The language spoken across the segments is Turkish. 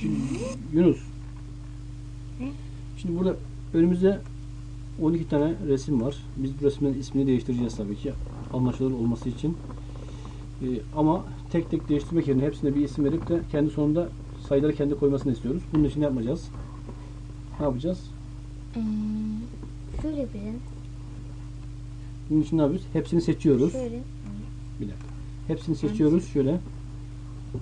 Şimdi Yunus. Şimdi burada önümüzde 12 tane resim var. Biz bu resimlerin ismini değiştireceğiz tabii ki. Anlaşılır olması için. Ee, ama tek tek değiştirmek yerine hepsine bir isim verip de kendi sonunda sayıları kendi koymasını istiyoruz. Bunun için ne yapacağız? Ne yapacağız? Ee, şöyle yapacağım. Bunun için ne yapıyoruz? Hepsini seçiyoruz. Şöyle. Bir dakika. Hepsini seçiyoruz. Şöyle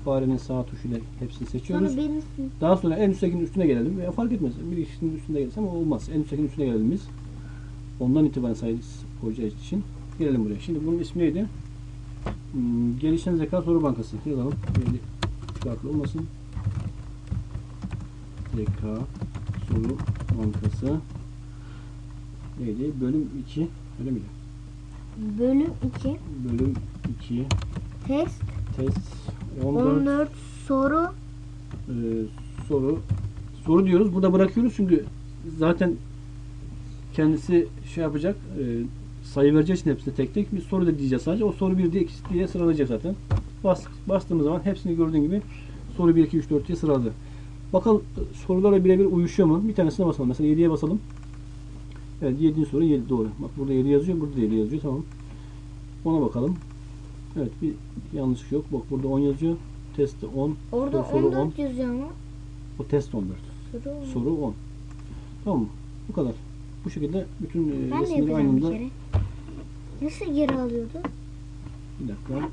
farenin sağ tuşuyla hepsini seçiyoruz. Sonra benim. Daha sonra en üsttekinin üstüne gelelim. Veya fark etmez. Bir ikisinin üstünde gelsem olmaz. En üsttekinin üstüne gelelim biz. Ondan itibaren sayı koyacağız için. Gelelim buraya. Şimdi bunun ismi neydi? Hmm, Gelişen Zeka Soru Bankası. Yazalım. Böyle farklı olmasın. Zeka Soru Bankası. Neydi? Bölüm 2. Öyle miydi? Bölüm 2. Bölüm 2. Test. Test 14. 14 soru. Ee, soru soru diyoruz. Burada bırakıyoruz çünkü zaten kendisi şey yapacak e, sayı verecek için hepsine tek tek bir soru da diyeceğiz sadece. O soru 1 diye 2 diye sıralayacak zaten. Bas, bastığımız zaman hepsini gördüğün gibi soru 1, 2, 3, 4 diye sıraladı. Bakalım e, sorularla birebir uyuşuyor mu? Bir tanesine basalım. Mesela 7'ye basalım. Evet 7. soru 7 doğru. Bak burada 7 yazıyor. Burada da 7 yazıyor. Tamam. Ona bakalım. Evet bir yanlışlık yok. Bak burada 10 yazıyor. Testte 10. Orada soru 14 yazıyor ama. O test 14. Soru on. Soru 10. Tamam mı? Bu kadar. Bu şekilde bütün e, Ben resimleri aynı anda. Nasıl geri alıyordu? bir dakika.